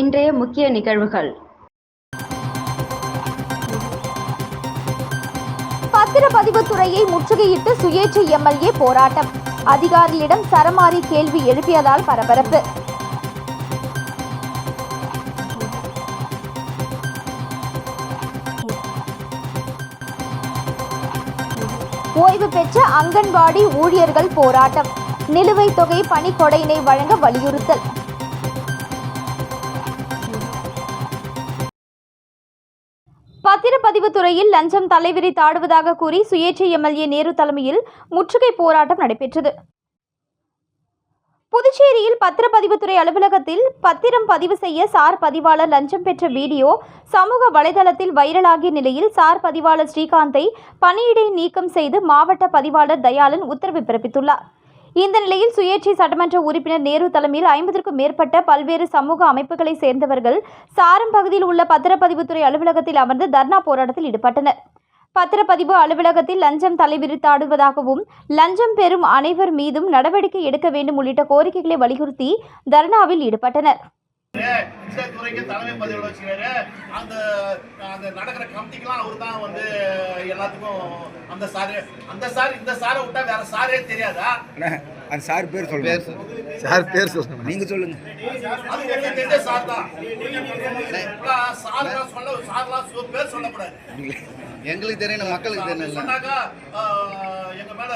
இன்றைய முக்கிய நிகழ்வுகள். பத்திரப்பதிவு துறையை முற்றுகையிட்டு சுயேட்சை எம்எல்ஏ போராட்டம். அதிகாரிகளிடம் சரமாரி கேள்வி எழுப்பியதால் பரபரப்பு. ஓய்வு பெற்ற அங்கன்வாடி ஊழியர்கள் போராட்டம். நிலுவைத் தொகை பணிக்கொடையினை வழங்க வலியுறுத்தல். பதிவு துறையில் லஞ்சம் தலைவிரி தாடுவதாக கூறி சுயேட்சை எம்எல்ஏ நேரு தலைமையில் முற்றுகை போராட்டம் நடைபெற்றது. புதுச்சேரியில் பத்திரப்பதிவுத்துறை அலுவலகத்தில் பத்திரம் பதிவு செய்ய சார் பதிவாளர் லஞ்சம் பெற்ற வீடியோ சமூக வலைதளத்தில் வைரலாகிய நிலையில் சார் பதிவாளர் ஸ்ரீகாந்தை பணியிடை நீக்கம் செய்து மாவட்ட பதிவாளர் தயாளன் உத்தரவு பிறப்பித்துள்ளார். இந்த நிலையில் சுயேட்சை சட்டமன்ற உறுப்பினர் நேரு தலைமையில் ஐம்பதற்கும் மேற்பட்ட பல்வேறு சமூக அமைப்புகளை சேர்ந்தவர்கள் சாரம் பகுதியில் உள்ள பத்திரப்பதிவுத்துறை அலுவலகத்தில் அமர்ந்து தர்ணா போராட்டத்தில் ஈடுபட்டனர். பத்திரப்பதிவு அலுவலகத்தில் லஞ்சம் தலைவிரித்தாடுவதாகவும் லஞ்சம் பெறும் அனைவர் மீதும் நடவடிக்கை எடுக்க வேண்டும் உள்ளிட்ட கோரிக்கைகளை வலியுறுத்தி தர்ணாவில் ஈடுபட்டனர். இந்த துறைக்கு தலைமை பதவியில் வச்சுக்கிறாரு. அந்த அந்த நடக்கிற கமிட்டிக்கெல்லாம் அவர் தான் வந்து எல்லாத்துக்கும் அந்த சாரு அந்த சார் இந்த சாரை விட்டா வேற சாரே தெரியாதா? அந்த சார் பேர் சொல்லுங்க. சார் பேர் சொல்லுங்க. நீங்க சொல்லுங்க. அது உங்களுக்கு தெரிஞ்ச சார் தான். சார்லாம் சொல்ல சார்லாம் பேர் சொல்லக்கூடாது. எங்களுக்கு தெரியணும் மக்களுக்கு தெரியல எங்க மேல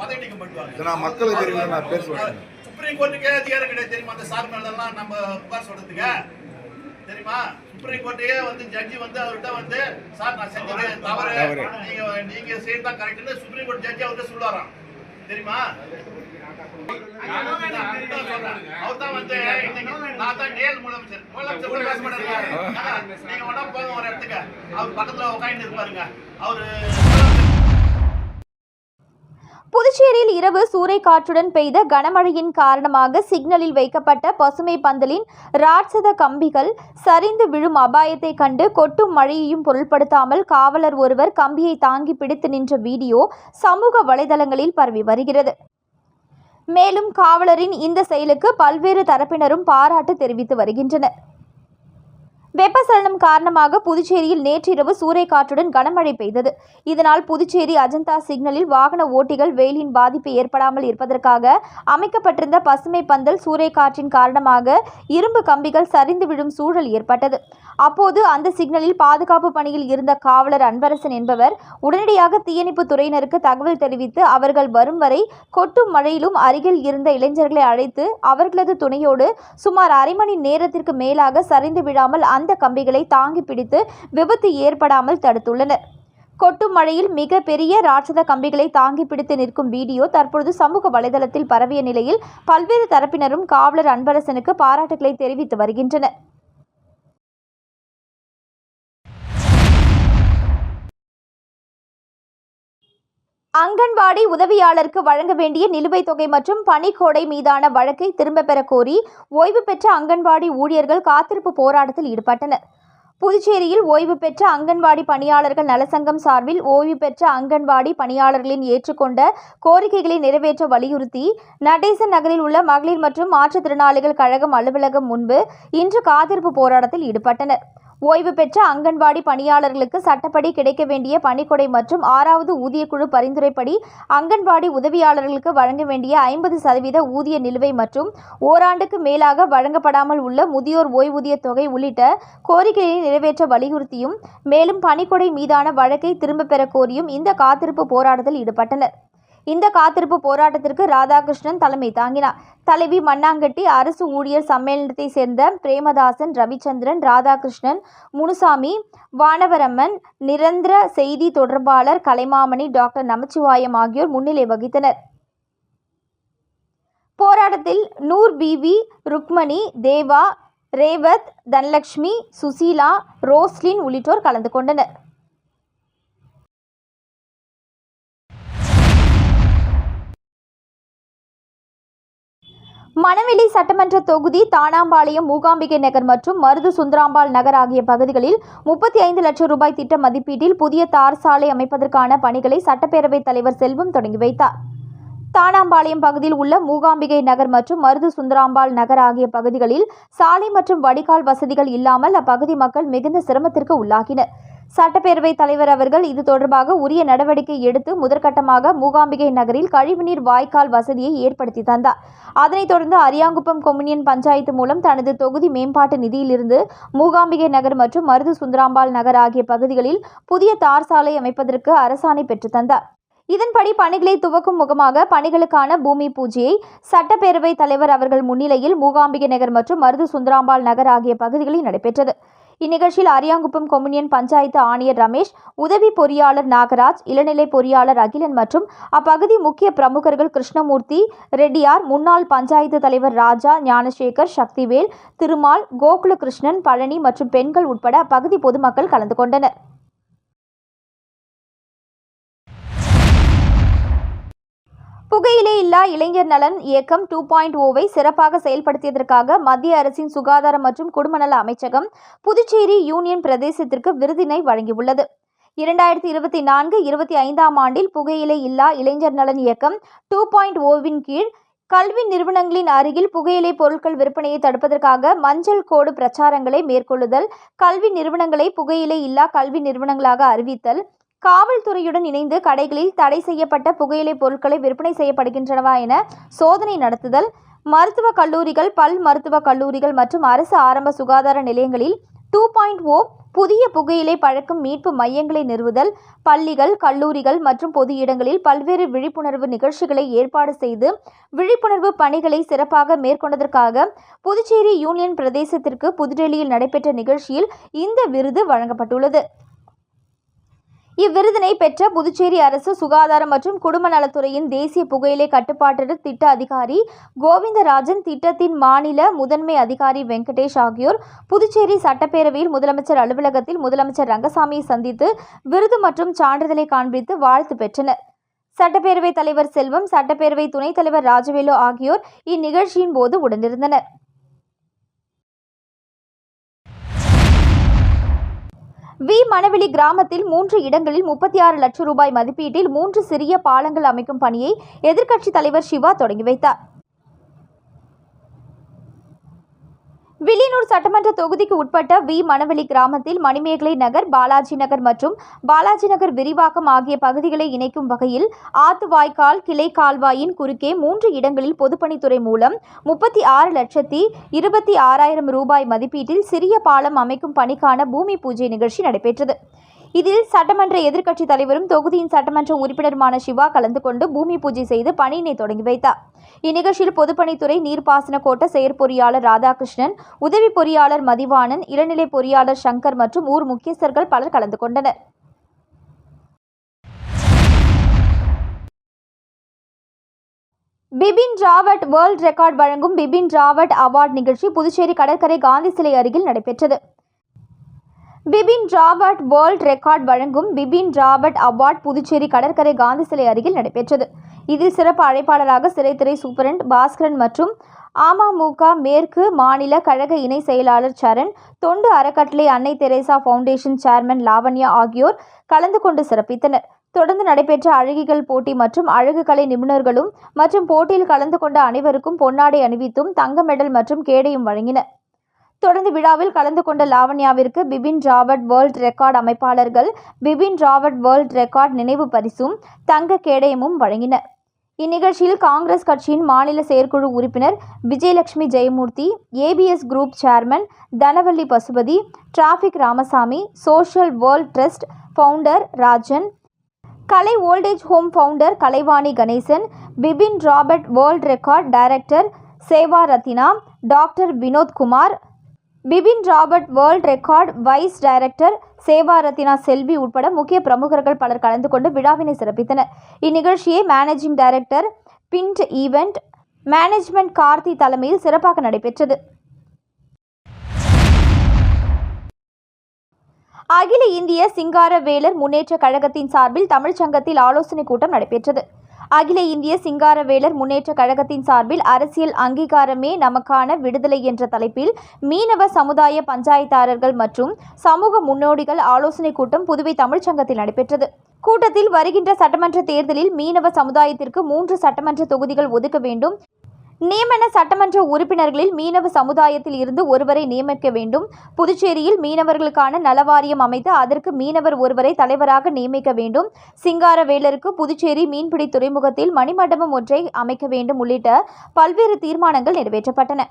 பதவி நீக்கம் பண்ணுவாங்க இது நான் மக்களுக்கு தெரியல, நான் பேர் சொல்றேன். சுப்ரீம் கோர்ட்டுக்கே அதிகாரம் கிடையாது தெரியுமா? அந்த சார் மேல எல்லாம் நம்ம புகார் சொல்றதுக்கு. தெரியுமா? சுப்ரீம் கோர்ட்டையே வந்து ஜட்ஜி வந்து அவர்கிட்ட வந்து சார் நான் செஞ்சது தவறு. நீங்க நீங்க செய்யறது தான் கரெக்ட்னு சுப்ரீம் கோர்ட் ஜட்ஜி அவர்கிட்ட சொல்லுவாராம். தெரியுமா? அவர் தான் வந்து நான் தான் நேல் முதலமைச்சர் முதலமைச்சர் கூட பேச மாட்டாரு நீங்க உடம்பு போங்க ஒரு இடத்துக்கு. அவர் பக்கத்துல உட்காந்து இருப்பாருங்க. அவரு புதுச்சேரியில் இரவு சூறைக்காற்றுடன் பெய்த கனமழையின் காரணமாக சிக்னலில் வைக்கப்பட்ட பசுமை பந்தலின் ராட்சத கம்பிகள் சரிந்து விழும் அபாயத்தை கண்டு கொட்டும் மழையையும் பொருட்படுத்தாமல் காவலர் ஒருவர் கம்பியை தாங்கி பிடித்து நின்ற வீடியோ சமூக வலைதளங்களில் பரவி வருகிறது. மேலும் காவலரின் இந்த செயலுக்கு பல்வேறு தரப்பினரும் பாராட்டு தெரிவித்து வருகின்றனர். வெப்பசலனம் காரணமாக புதுச்சேரியில் நேற்றிரவு சூறைக்காற்றுடன் கனமழை பெய்தது. இதனால் புதுச்சேரி அஜந்தா சிக்னலில் வாகன ஓட்டிகள் வெயிலின் பாதிப்பு ஏற்படாமல் இருப்பதற்காக அமைக்கப்பட்டிருந்த பசுமை பந்தல் சூறைக்காற்றின் காரணமாக இரும்பு கம்பிகள் சரிந்து விழும் சூழல் ஏற்பட்டது. அப்போது அந்த சிக்னலில் பாதுகாப்பு பணியில் இருந்த காவலர் அன்பரசன் என்பவர் உடனடியாக தீயணைப்பு துறையினருக்கு தகவல் தெரிவித்து அவர்கள் வரும் வரை கொட்டும் மழையிலும் அருகில் இருந்த இளைஞர்களை அழைத்து அவர்களது துணையோடு சுமார் அரை மணி நேரத்திற்கு மேலாக சரிந்து விழாமல் அந்த கம்பிகளை தாங்கி பிடித்து விபத்து ஏற்படாமல் தடுத்துள்ளனர். கொட்டும் மழையில் மிக பெரிய ராட்சத கம்பிகளை தாங்கி பிடித்து நிற்கும் வீடியோ தற்பொழுது சமூக வலைதளத்தில் பரவிய நிலையில் பல்வேறு தரப்பினரும் காவலர் அன்பரசனுக்கு பாராட்டுகளை தெரிவித்து வருகின்றனர். அங்கன்வாடி உதவியாளருக்கு வழங்க வேண்டிய நிலுவைத் தொகை மற்றும் பனிக்கோடை மீதான வழக்கை திரும்பப் பெற கோரி ஓய்வு பெற்ற அங்கன்வாடி ஊழியர்கள் காத்திருப்பு போராட்டத்தில் ஈடுபட்டனர். புதுச்சேரியில் ஓய்வு பெற்ற அங்கன்வாடி பணியாளர்கள் நலசங்கம் சார்பில் ஓய்வு பெற்ற அங்கன்வாடி பணியாளர்களின் ஏற்றுக்கொண்ட கோரிக்கைகளை நிறைவேற்ற வலியுறுத்தி நடேசன் நகரில் உள்ள மகளிர் மற்றும் மாற்றுத்திறனாளிகள் கழகம் அலுவலகம் முன்பு இன்று காத்திருப்பு போராட்டத்தில் ஈடுபட்டனர். ஓய்வு பெற்ற அங்கன்வாடி பணியாளர்களுக்கு சட்டப்படி கிடைக்க வேண்டிய பணிக்கொடை மற்றும் ஆறாவது ஊதியக்குழு பரிந்துரைப்படி அங்கன்வாடி உதவியாளர்களுக்கு வழங்க வேண்டிய ஐம்பது சதவீத ஊதிய நிலுவை மற்றும் ஓராண்டுக்கு மேலாக வழங்கப்படாமல் உள்ள முதியோர் ஓய்வூதிய தொகை உள்ளிட்ட கோரிக்கையை நிறைவேற்ற வலியுறுத்தியும் மேலும் பணிக்கொடை மீதான வழக்கை திரும்பப் பெற கோரியும் இந்த காத்திருப்பு போராட்டத்தில் ஈடுபட்டனர். இந்த காத்திருப்பு போராட்டத்திற்கு ராதாகிருஷ்ணன் தலைமை தாங்கினார். தலைவி மண்ணாங்கட்டி அரசு ஊழியர் சம்மேளனத்தை சேர்ந்த பிரேமதாசன் ரவிச்சந்திரன் ராதாகிருஷ்ணன் முனுசாமி வானவரம்மன் நிரந்தர செய்தி தொடர்பாளர் கலைமாமணி டாக்டர் நமச்சிவாயம் ஆகியோர் முன்னிலை வகித்தனர். போராட்டத்தில் நூர் பிவி ருக்மணி தேவா ரேவத் தனலக்ஷ்மி சுசீலா ரோஸ்லின் உள்ளிட்டோர் கலந்து கொண்டனர். மணவெளி சட்டமன்ற தொகுதி தானாம்பாளையம் மூகாம்பிகை நகர் மற்றும் மருது சுந்தராம்பாள் நகர் ஆகிய பகுதிகளில் முப்பத்தி ஐந்து லட்சம் ரூபாய் திட்ட மதிப்பீட்டில் புதிய தார் சாலை அமைப்பதற்கான பணிகளை சட்டப்பேரவைத் தலைவர் செல்வம் தொடங்கி வைத்தார். தானாம்பாளையம் பகுதியில் உள்ள மூகாம்பிகை நகர் மற்றும் மருது சுந்தராம்பாள் நகர் ஆகிய பகுதிகளில் சாலை மற்றும் வடிகால் வசதிகள் இல்லாமல் அப்பகுதி மக்கள் மிகுந்த சிரமத்திற்கு உள்ளாகினர். சட்டப்பேரவைத் தலைவர் அவர்கள் இது தொடர்பாக உரிய நடவடிக்கை எடுத்து முதற்கட்டமாக மூகாம்பிகை நகரில் கழிவுநீர் வாய்க்கால் வசதியை ஏற்படுத்தி தந்தார். அதனைத் தொடர்ந்து அரியாங்குப்பம் கொம்யூனியன் பஞ்சாயத்து மூலம் தனது தொகுதி மேம்பாட்டு நிதியிலிருந்து மூகாம்பிகை நகர் மற்றும் மருது சுந்தராம்பாள் நகர் ஆகிய பகுதிகளில் புதிய தார் சாலை அமைப்பதற்கு அரசாணை பெற்றுத் தந்தார். இதன்படி பணிகளை துவக்கும் முகமாக பணிகளுக்கான பூமி பூஜையை சட்டப்பேரவைத் தலைவர் அவர்கள் முன்னிலையில் மூகாம்பிகை நகர் மற்றும் மருது சுந்தராம்பாள் நகர் ஆகிய பகுதிகளில் நடைபெற்றது. இந்நிகழ்ச்சியில் அரியாங்குப்பம் கொம்யூனியன் பஞ்சாயத்து ஆணையர் ரமேஷ் உதவி பொறியாளர் நாகராஜ் இளநிலை பொறியாளர் அகிலன் மற்றும் அப்பகுதி முக்கிய பிரமுகர்கள் கிருஷ்ணமூர்த்தி ரெட்டியார் முன்னாள் பஞ்சாயத்து தலைவர் ராஜா ஞானசேகர் சக்திவேல் திருமால் கோகுலகிருஷ்ணன் பழனி மற்றும் பெண்கள் உட்பட அப்பகுதி பொதுமக்கள் கலந்து கொண்டனர். புகையிலை இல்லா இளைஞர் நலன் இயக்கம் டூ பாயிண்ட் ஓவை சிறப்பாக செயல்படுத்தியதற்காக மத்திய அரசின் சுகாதாரம் மற்றும் குடும்பநல அமைச்சகம் புதுச்சேரி யூனியன் பிரதேசத்திற்கு விருதினை வழங்கியுள்ளது. இரண்டாயிரத்தி இருபத்தி நான்கு இருபத்தி ஐந்தாம் ஆண்டில் புகையிலை இல்லா இளைஞர் நலன் இயக்கம் டூ பாயிண்ட் ஓவின் கீழ் கல்வி நிறுவனங்களின் அருகில் புகையிலை பொருட்கள் விற்பனையை தடுப்பதற்காக மஞ்சள் கோடு பிரச்சாரங்களை மேற்கொள்ளுதல் கல்வி நிறுவனங்களை புகையிலை இல்லா கல்வி நிறுவனங்களாக அறிவித்தல் காவல்துறையுடன் இணைந்து கடைகளில் தடை செய்யப்பட்ட புகையிலை பொருட்களை விற்பனை செய்யப்படுகின்றனவா என சோதனை நடத்துதல் மருத்துவக் கல்லூரிகள் பல் மருத்துவக் கல்லூரிகள் மற்றும் அரசு ஆரம்ப சுகாதார நிலையங்களில் டூ பாயிண்ட் ஓ புதிய புகையிலை பழக்கம் மீட்பு மையங்களை நிறுவுதல் பள்ளிகள் கல்லூரிகள் மற்றும் பொது இடங்களில் பல்வேறு விழிப்புணர்வு நிகழ்ச்சிகளை ஏற்பாடு செய்து விழிப்புணர்வு பணிகளை சிறப்பாக மேற்கொண்டதற்காக புதுச்சேரி யூனியன் பிரதேசத்திற்கு புதுடெல்லியில் நடைபெற்ற நிகழ்ச்சியில் இந்த விருது வழங்கப்பட்டுள்ளது. இவ்விருதினை பெற்ற புதுச்சேரி அரசு சுகாதாரம் மற்றும் குடும்ப நலத்துறையின் தேசிய புகையிலை கட்டுப்பாட்டு திட்ட அதிகாரி கோவிந்தராஜன் திட்டத்தின் மாநில முதன்மை அதிகாரி வெங்கடேஷ் ஆகியோர் புதுச்சேரி சட்டப்பேரவையில் முதலமைச்சர் அலுவலகத்தில் முதலமைச்சர் ரங்கசாமியை சந்தித்து விருது மற்றும் சான்றிதழை காண்பித்து வாழ்த்து பெற்றனர். சட்டப்பேரவைத் தலைவர் செல்வம் சட்டப்பேரவை துணைத் தலைவர் ராஜவேலு ஆகியோர் இந்நிகழ்ச்சியின் போது உடனிருந்தனர். வி. மணவெளி கிராமத்தில் மூன்று இடங்களில் முப்பத்தி ஆறு லட்சம் ரூபாய் மதிப்பீட்டில் மூன்று சிறிய பாலங்கள் அமைக்கும் பணியை எதிர்க்கட்சித் தலைவர் சிவா தொடங்கி வைத்தார். வில்லியனூர் சட்டமன்ற தொகுதிக்கு உட்பட்ட வி. மணவெளி கிராமத்தில் மணிமேகலை நகர் பாலாஜி நகர் மற்றும் பாலாஜி நகர் விரிவாக்கம் ஆகிய பகுதிகளை இணைக்கும் வகையில் ஆத்து வாய்க்கால் கிளை கால்வாயின் குறுக்கே மூன்று இடங்களில் பொதுப்பணித்துறை மூலம் முப்பத்தி ஆறு லட்சத்தி இருபத்தி ஆறாயிரம் ரூபாய் மதிப்பீட்டில் சிறிய பாலம் அமைக்கும் பணிக்கான பூமி பூஜை நிகழ்ச்சி நடைபெற்றது. இதில் சட்டமன்ற எதிர்க்கட்சித் தலைவரும் தொகுதியின் சட்டமன்ற உறுப்பினருமான சிவா கலந்து கொண்டு பூமி பூஜை செய்து பணியினை தொடங்கி வைத்தார். இந்நிகழ்ச்சியில் பொதுப்பணித்துறை நீர்ப்பாசன கோட்ட செயற்பொறியாளர் ராதாகிருஷ்ணன் உதவி பொறியாளர் மதிவாணன் இளநிலை பொறியாளர் சங்கர் மற்றும் ஊர் முக்கியஸ்தர்கள் பலர் கலந்து கொண்டனர். பிபின் ராவட் வேர்ல்ட் ரெக்கார்ட் வழங்கும் பிபின் ராவட் அவார்ட் நிகழ்ச்சி புதுச்சேரி கடற்கரை காந்தி சிலை அருகில் நடைபெற்றது. பிபின் ராபர்ட் வேர்ல்ட் ரெக்கார்ட் வழங்கும் பிபின் ராபர்ட் அவார்ட் புதுச்சேரி கடற்கரை காந்தி சிலை அருகில் நடைபெற்றது. இதில் சிறப்பு அழைப்பாளராக சிறைத்துறை சூப்பரண்ட் பாஸ்கரன் மற்றும் அமமுக மேற்கு மாநில கழக இணை செயலாளர் சரண் தொண்டு அறக்கட்டளை அன்னை தெரேசா ஃபவுண்டேஷன் சேர்மன் லாவண்யா ஆகியோர் கலந்து கொண்டு சிறப்பித்தனர். தொடர்ந்து நடைபெற்ற அழகிகள் போட்டி மற்றும் அழகு கலை நிபுணர்களும் மற்றும் போட்டியில் கலந்து கொண்ட அனைவருக்கும் பொன்னாடை அணிவித்தும் தங்க மெடல் மற்றும் கேடையும் வழங்கினர். தொடர்ந்து விழாவில் கலந்து கொண்ட லாவண்யாவிற்கு பிபின் ராபர்ட் வேர்ல்ட் ரெக்கார்ட் அமைப்பாளர்கள் பிபின் ராபர்ட் வேர்ல்ட் ரெக்கார்ட் நினைவு பரிசும் தங்க கேடயமும் வழங்கினர் இந்நிகழ்ச்சியில் காங்கிரஸ் கட்சியின் மாநில செயற்குழு உறுப்பினர் Vijayalakshmi Jayamoorthy ABS group chairman Dhanavalli Pasupathi traffic Ramasamy social world trust founder Rajan Kalai old age home founder Kalaivani Ganesan Bipin Robert world record director Seva Rathina doctor Vinothkumar Bipin Robert world record vice director Seva Rathina Selvi உட்பட முக்கிய பிரமுகர்கள் பலர் கலந்து கொண்டு விழாவினை சிறப்பித்தனர். இந்நிகழ்ச்சியை managing director பிண்ட் ஈவெண்ட் மேனேஜ்மெண்ட் கார்த்தி தலைமையில் சிறப்பாக நடைபெற்றது. அகில இந்திய சிங்காரவேலர் முன்னேற்ற கழகத்தின் சார்பில் தமிழ்ச்சங்கத்தில் ஆலோசனைக் கூட்டம் நடைபெற்றது. அகில இந்திய சிங்காரவேலர் முன்னேற்ற கழகத்தின் சார்பில் அரசியல் அங்கீகாரமே நமக்கான விடுதலை என்ற தலைப்பில் மீனவ சமுதாய பஞ்சாயத்தாரர்கள் மற்றும் சமூக முன்னோடிகள் ஆலோசனைக் கூட்டம் புதுவை தமிழ்ச்சங்கத்தில் நடைபெற்றது. கூட்டத்தில் வருகின்ற சட்டமன்ற தேர்தலில் மீனவ சமுதாயத்திற்கு மூன்று சட்டமன்ற தொகுதிகள் ஒதுக்க வேண்டும். நியமன சட்டமன்ற உறுப்பினர்களில் மீனவ சமுதாயத்தில் இருந்து ஒருவரை நியமிக்க வேண்டும். புதுச்சேரியில் மீனவர்களுக்கான நலவாரியம் அமைத்து அதற்கு மீனவர் ஒருவரை தலைவராக நியமிக்க வேண்டும். சிங்காரவேலருக்கு புதுச்சேரி மீன்பிடி துறைமுகத்தில் மணிமண்டபம் ஒன்றை அமைக்க வேண்டும் உள்ளிட்ட பல்வேறு தீர்மானங்கள் நிறைவேற்றப்பட்டன.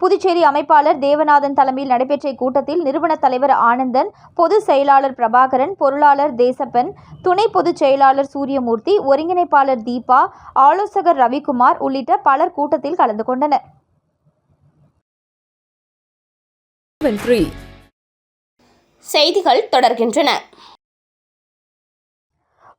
புதுச்சேரி அமைப்பாளர் தேவநாதன் தலைமையில் நடைபெற்ற இக்கூட்டத்தில் நிறுவன தலைவர் ஆனந்தன் பொதுச் செயலாளர் பிரபாகரன் பொருளாளர் தேசப்பன் துணை பொதுச் செயலாளர் சூரியமூர்த்தி ஒருங்கிணைப்பாளர் தீபா ஆலோசகர் ரவிக்குமார் உள்ளிட்ட பலர் கூட்டத்தில் கலந்து கொண்டனர். செய்திகள் தொடர்கின்றன.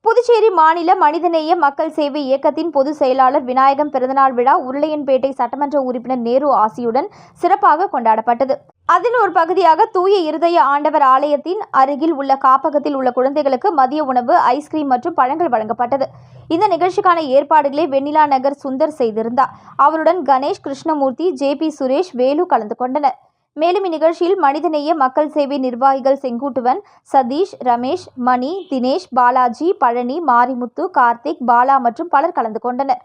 புதுச்சேரி மாநில மனிதநேய மக்கள் சேவை இயக்கத்தின் பொதுச் செயலாளர் விநாயகம் பிறந்தநாள் விழா உருளையன்பேட்டை சட்டமன்ற உறுப்பினர் நேரு ஆசியுடன் சிறப்பாக கொண்டாடப்பட்டது. அதன் ஒரு பகுதியாக தூய இருதய ஆண்டவர் ஆலயத்தின் அருகில் உள்ள காப்பகத்தில் உள்ள குழந்தைகளுக்கு மதிய உணவு ஐஸ்கிரீம் மற்றும் பழங்கள் வழங்கப்பட்டது. இந்த நிகழ்ச்சிக்கான ஏற்பாடுகளை வெண்ணிலா நகர் சுந்தர் செய்திருந்தார். அவருடன் கணேஷ் கிருஷ்ணமூர்த்தி ஜே பி சுரேஷ் வேலு கலந்து கொண்டனர். மேலும் இந்நிகழ்ச்சியில் மனிதநேய மக்கள் சேவை நிர்வாகிகள் செங்குட்டுவன் சதீஷ் ரமேஷ் மணி தினேஷ் பாலாஜி பழனி மாரிமுத்து கார்த்திக் பாலா மற்றும் பலர் கலந்து கொண்டனர்.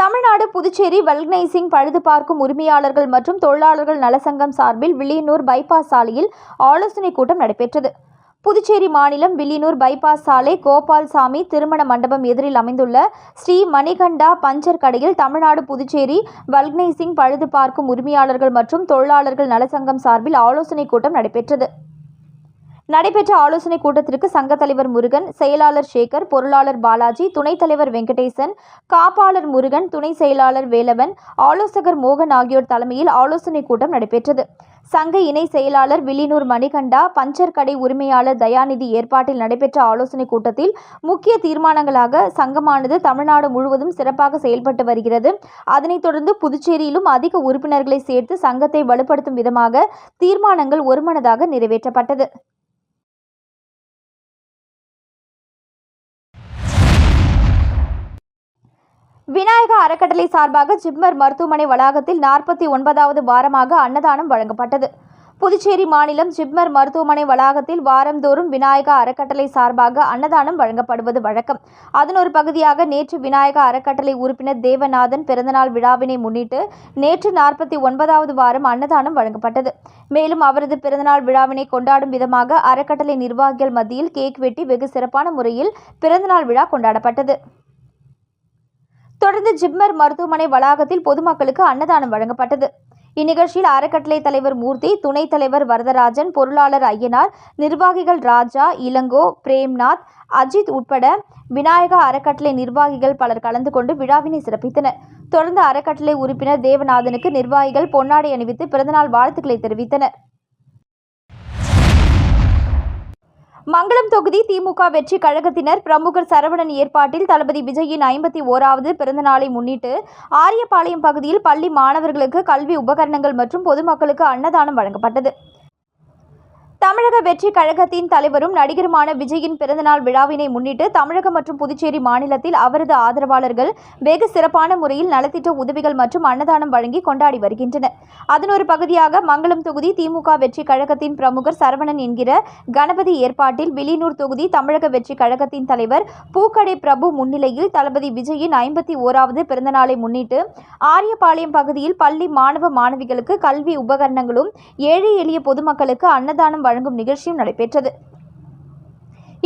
தமிழ்நாடு புதுச்சேரி வெல்கனைசிங் பழுது பார்க்கும் உரிமையாளர்கள் மற்றும் தொழிலாளர்கள் நலசங்கம் சார்பில் வில்லியனூர் பைபாஸ் சாலையில் ஆலோசனைக் கூட்டம் நடைபெற்றது. புதுச்சேரி மாநிலம் வில்லியனூர் பைபாஸ் சாலை கோபால்சாமி திருமண மண்டபம் எதிரில் அமைந்துள்ள ஸ்ரீ மணிகண்டா பஞ்சர் கடையில் தமிழ்நாடு புதுச்சேரி வல்க்னைசிங் பழுது பார்க்கும் உரிமையாளர்கள் மற்றும் தொழிலாளர்கள் நலச்சங்கம் சார்பில் ஆலோசனைக் கூட்டம் நடைபெற்றது. நடைபெற்ற ஆலோசனைக் கூட்டத்திற்கு சங்கத் தலைவர் முருகன் செயலாளர் சேகர் பொருளாளர் பாலாஜி துணைத் தலைவர் வெங்கடேசன் காப்பாளர் முருகன் துணை செயலாளர் வேலவன் ஆலோசகர் மோகன் ஆகியோர் தலைமையில் ஆலோசனைக் கூட்டம் நடைபெற்றது. சங்க இணை செயலாளர் வில்லினூர் மணிகண்டா பஞ்சர் கடை உரிமையாளர் தயாநிதி ஏற்பாட்டில் நடைபெற்ற ஆலோசனைக் கூட்டத்தில் முக்கிய தீர்மானங்களாக சங்கமானது தமிழ்நாடு முழுவதும் சிறப்பாக செயல்பட்டு வருகிறது. அதனைத் தொடர்ந்து புதுச்சேரியிலும் அதிக உறுப்பினர்களை சேர்த்து சங்கத்தை வலுப்படுத்தும் விதமாக தீர்மானங்கள் ஒருமனதாக நிறைவேற்றப்பட்டது. விநாயக அறக்கட்டளை சார்பாக ஜிப்மர் மருத்துவமனை வளாகத்தில் நாற்பத்தி ஒன்பதாவது வாரமாக அன்னதானம் வழங்கப்பட்டது. புதுச்சேரி மாநிலம் ஜிப்மர் மருத்துவமனை வளாகத்தில் வாரந்தோறும் விநாயகா அறக்கட்டளை சார்பாக அன்னதானம் வழங்கப்படுவது வழக்கம். அதன் ஒரு பகுதியாக நேற்று விநாயகா அறக்கட்டளை உறுப்பினர் தேவநாதன் பிறந்தநாள் விழாவினை முன்னிட்டு நேற்று நாற்பத்தி ஒன்பதாவது வாரம் அன்னதானம் வழங்கப்பட்டது. மேலும் அவரது பிறந்தநாள் விழாவினை கொண்டாடும் விதமாக அறக்கட்டளை நிர்வாகிகள் மத்தியில் கேக் வெட்டி வெகு சிறப்பான முறையில் பிறந்தநாள் விழா கொண்டாடப்பட்டது. தொடர்ந்து ஜிப்மர் மருத்துவமனை வளாகத்தில் பொதுமக்களுக்கு அன்னதானம் வழங்கப்பட்டது. இந்நிகழ்ச்சியில் அறக்கட்டளை தலைவர் மூர்த்தி துணைத் தலைவர் வரதராஜன் பொருளாளர் ஐயனார் நிர்வாகிகள் ராஜா இளங்கோ பிரேம்நாத் அஜித் உட்பட விநாயகா அறக்கட்டளை நிர்வாகிகள் பலர் கலந்து கொண்டு விழாவினை சிறப்பித்தனர். தொடர்ந்து அறக்கட்டளை உறுப்பினர் தேவநாதனுக்கு நிர்வாகிகள் பொன்னாடை அணிவித்து பிறந்தநாள் வாழ்த்துக்களை தெரிவித்தனர். மங்களம் தொகுதி திமுக வெற்றி கழகத்தினர் பிரமுகர் சரவணன் ஏற்பாட்டில் தளபதி விஜயின் ஐம்பத்தி ஓராவது பிறந்தநாளை முன்னிட்டு ஆரியபாளையம் பகுதியில் பள்ளி மாணவர்களுக்கு கல்வி உபகரணங்கள் மற்றும் பொதுமக்களுக்கு அன்னதானம் வழங்கப்பட்டது. தமிழக வெற்றி கழகத்தின் தலைவரும் நடிகருமான விஜயின் பிறந்தநாள் விழாவினை முன்னிட்டு தமிழகம் மற்றும் புதுச்சேரி மாநிலத்தில் அவரது ஆதரவாளர்கள் வெகு சிறப்பான முறையில் நலத்திட்ட உதவிகள் மற்றும் அன்னதானம் வழங்கி கொண்டாடி வருகின்றனர். அதன் ஒரு பகுதியாக மங்களம் தொகுதி திமுக வெற்றி கழகத்தின் பிரமுகர் சரவணன் என்கிற கணபதி ஏற்பாட்டில் வில்லியனூர் தொகுதி தமிழக வெற்றி கழகத்தின் தலைவர் பூக்கடை பிரபு முன்னிலையில் தளபதி விஜயின் ஐம்பத்தி ஓராவது பிறந்தநாளை முன்னிட்டு ஆரியபாளையம் பகுதியில் பள்ளி மாணவ மாணவிகளுக்கு கல்வி உபகரணங்களும் ஏழை எளிய பொதுமக்களுக்கு அன்னதானம் வழங்கும் நிகழ்ச்சியும் நடைபெற்றது.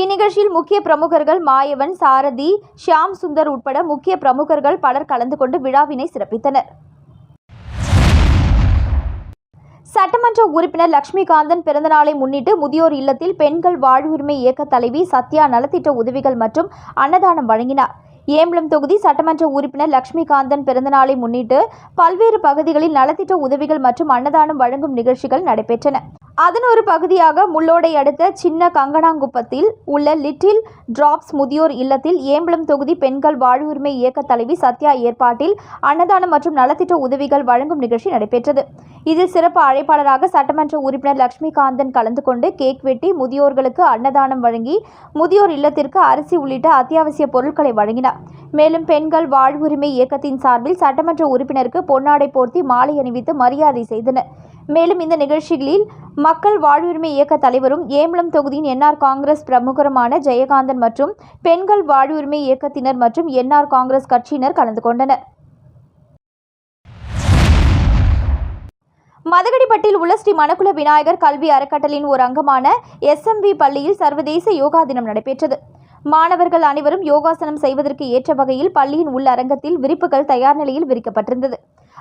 இந்நிகழ்ச்சியில் முக்கிய பிரமுகர்கள் மாயவன் சாரதி ஷியாம் சுந்தர் உட்பட முக்கிய பிரமுகர்கள் பலர் கலந்து கொண்டு விழாவினை சிறப்பித்தனர். சட்டமன்ற உறுப்பினர் லட்சுமிகாந்தன் பிறந்தநாளை முன்னிட்டு முதியோர் இல்லத்தில் பெண்கள் வாழ்வுரிமை இயக்க தலைவி சத்யா நலத்திட்ட உதவிகள் மற்றும் அன்னதானம் வழங்கினார். ஏம்பலம் தொகுதி சட்டமன்ற உறுப்பினர் லட்சுமிகாந்தன் பிறந்தநாளை முன்னிட்டு பல்வேறு பகுதிகளில் நலத்திட்ட உதவிகள் மற்றும் அன்னதானம் வழங்கும் நிகழ்ச்சிகள் நடைபெற்றன. அதன் ஒரு பகுதியாக முள்ளோடை அடுத்த சின்ன கங்கனாங்குப்பத்தில் உள்ள லிட்டில் டிராப்ஸ் முதியோர் இல்லத்தில் ஏம்பலம் தொகுதி பெண்கள் வாழ்வுரிமை இயக்க தலைவி சத்யா ஏற்பாட்டில் அன்னதானம் மற்றும் நலத்திட்ட உதவிகள் வழங்கும் நிகழ்ச்சி நடைபெற்றது. இதில் சிறப்பு அழைப்பாளராக சட்டமன்ற உறுப்பினர் லட்சுமிகாந்தன் கலந்து கொண்டு கேக் வெட்டி முதியோர்களுக்கு அன்னதானம் வழங்கி முதியோர் இல்லத்திற்கு அரிசி உள்ளிட்ட அத்தியாவசிய பொருட்களை வழங்கினார். மேலும் பெண்கள் வாழ்வுரிமை இயக்கத்தின் சார்பில் சட்டமன்ற உறுப்பினருக்கு பொன்னாடை போர்த்தி மாலை அணிவித்து மரியாதை செய்தனர். மேலும் இந்த நிகழ்ச்சிகளில் மக்கள் வாழ்வுரிமை இயக்க தலைவரும் ஏம்பலம் தொகுதியின் என்ஆர் காங்கிரஸ் பிரமுகருமான ஜெயகாந்தன் மற்றும் பெண்கள் வாழ்வுரிமை இயக்கத்தினர் மற்றும் என்ஆர் காங்கிரஸ் கட்சியினர் கலந்து கொண்டனர். மதகடிப்பட்டில் உள்ள ஸ்ரீ மணக்குல விநாயகர் கல்வி அறக்கட்டளின் ஒரு அங்கமான எஸ்எம்வி பள்ளியில் சர்வதேச யோகா தினம் நடைபெற்றது. மாணவர்கள் அனைவரும் யோகாசனம் செய்வதற்கு ஏற்ற வகையில் பள்ளியின் உள்ளரங்கத்தில் விரிப்புகள் தயார் நிலையில் விரிக்கப்பட்டிருந்தது.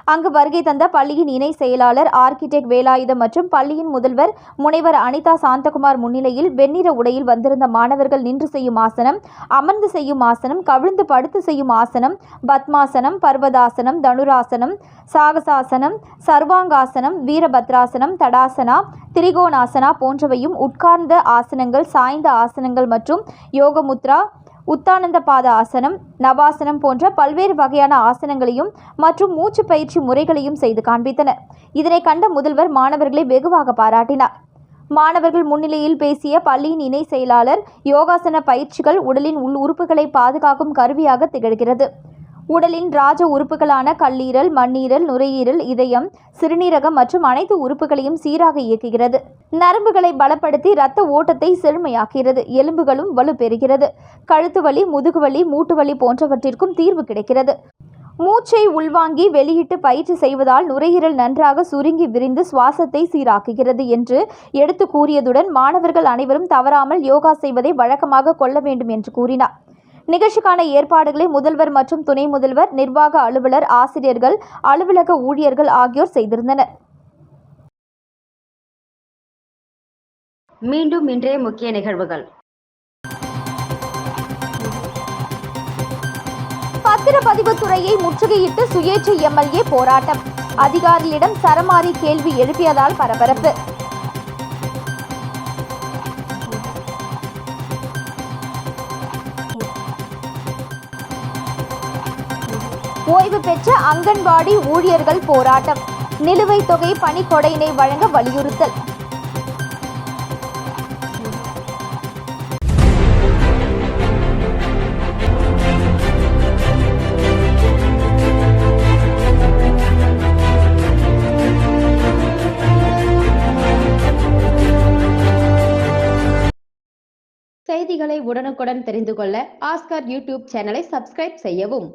அங்கு வருகை தந்த பள்ளியின் இணை செயலாளர் ஆர்கிடெக்ட் வேலாயுதம் மற்றும் பள்ளியின் முதல்வர் முனைவர் அனிதா சாந்தகுமார் முன்னிலையில் வெண்ணிற உடையில் வந்திருந்த மாணவர்கள் நின்று செய்யும் ஆசனம் அமர்ந்து செய்யும் ஆசனம் கவிழ்ந்து படுத்து செய்யும் ஆசனம் பத்மாசனம் பர்வதாசனம் தனுராசனம் சாகசாசனம் சர்வாங்காசனம் வீரபத்ராசனம் தடாசனா திரிகோணாசனா போன்றவையும் உட்கார்ந்த ஆசனங்கள் சாய்ந்த ஆசனங்கள் மற்றும் யோகமுத்ரா உத்தானந்த பாத ஆசனம் நவாசனம் போன்ற பல்வேறு வகையான ஆசனங்களையும் மற்றும் மூச்சு பயிற்சி முறைகளையும் செய்து காண்பித்தனர். இதனை கண்ட முதல்வர் மாணவர்களை வெகுவாக பாராட்டினார். மாணவர்கள் முன்னிலையில் பேசிய பள்ளியின் இணை செயலாளர் யோகாசன பயிற்சிகள் உடலின் உள் உறுப்புகளை பாதுகாக்கும் கருவியாக திகழ்கிறது. உடலின் ராஜ உறுப்புகளான கல்லீரல் மண்ணீரல் நுரையீரல் இதயம் சிறுநீரகம் மற்றும் அனைத்து உறுப்புகளையும் சீராக இயக்குகிறது. நரம்புகளை பலப்படுத்தி இரத்த ஓட்டத்தை செழுமையாக்குகிறது. எலும்புகளும் வலுப்பெறுகிறது. கழுத்து வலி முதுகுவலி மூட்டு வலி போன்றவற்றிற்கும் தீர்வு கிடைக்கிறது. மூச்சை உள்வாங்கி வெளியிட்டு பயிற்சி செய்வதால் நுரையீரல் நன்றாக சுருங்கி விரிந்து சுவாசத்தை சீராக்குகிறது என்று எடுத்து கூறியதுடன் மாணவர்கள் அனைவரும் தவறாமல் யோகா செய்வதை வழக்கமாக கொள்ள வேண்டும் என்று கூறினார். நிகழ்ச்சிக்கான ஏற்பாடுகளை முதல்வர் மற்றும் துணை முதல்வர் நிர்வாக அலுவலர் ஆசிரியர்கள் அலுவலக ஊழியர்கள் ஆகியோர் செய்திருந்தனர். மீண்டும் இன்றைய முக்கிய நிகழ்வுகள். பத்திரப்பதிவு துறையை முற்றுகையிட்டு சுயேட்சை எம்எல்ஏ போராட்டம். அதிகாரிகளிடம் சரமாரி கேள்வி எழுப்பியதால் பரபரப்பு. ஓய்வு பெற்ற அங்கன்வாடி ஊழியர்கள் போராட்டம். நிலுவைத் தொகை பணிக்கொடையினை வழங்க வலியுறுத்தல். செய்திகளை உடனுக்குடன் தெரிந்து கொள்ள ஆஸ்கார் யூடியூப் சேனலை சப்ஸ்கிரைப் செய்யவும்.